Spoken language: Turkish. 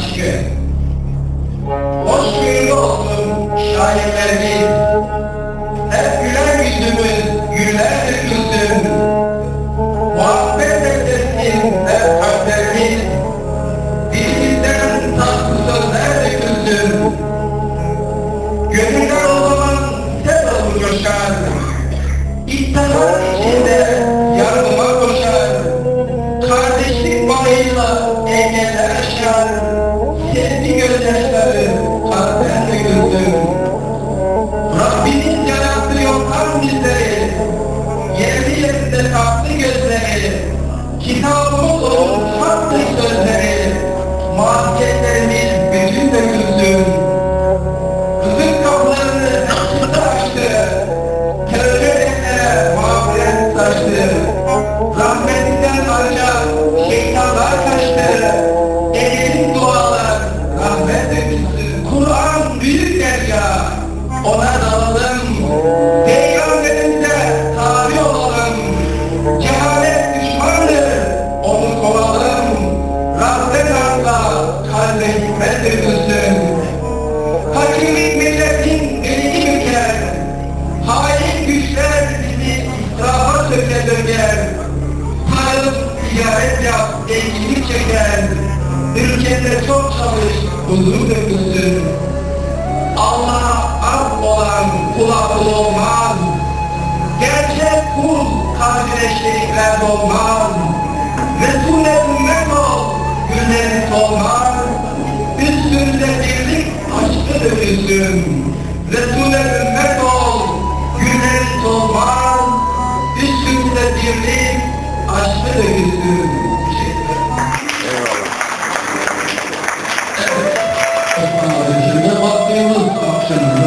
aşkı. Hoş gönüllü olsun şairlerimiz. Hep güler yüzümüz, güller dökülsün. Muhabbet beklesin hep kalplerimiz. Dilimizden tatlı sözler dökülsün. Gönüller o zaman sen olur coşar. İktidar içinde yardıma koşar. Kardeşlik bağıyla engeller aşar. Kitabımız olur tatlı sözleri. Marifetlerimiz bütün dökülsün. Rızık kapılarını açtı açtı. Terör edenlere mağfiret saçtı. Rahmetinden ancak şeytanlar kaçtı. Ege'nin dualar rahmet dökülsün. Kur'an büyük derya. Ona dalalım. Peygamberimize hikmet dökülsün. Hakimlik milletin elini. Hain güçler bizi israfa söke döker. Tarım ticaret yap, zenginlik çeker. Ülkede çok çalış, huzur dökülsün. Allah'a ab olan kula kul olmaz. Gerçek kul kalbine şerikler. Resulet Resul'e ümmet ol, günlerin solmaz, üstümüze birlik, aşkı dökülsün. Eyvallah. Evet. Osman abi, şimdi baktığımız akşamda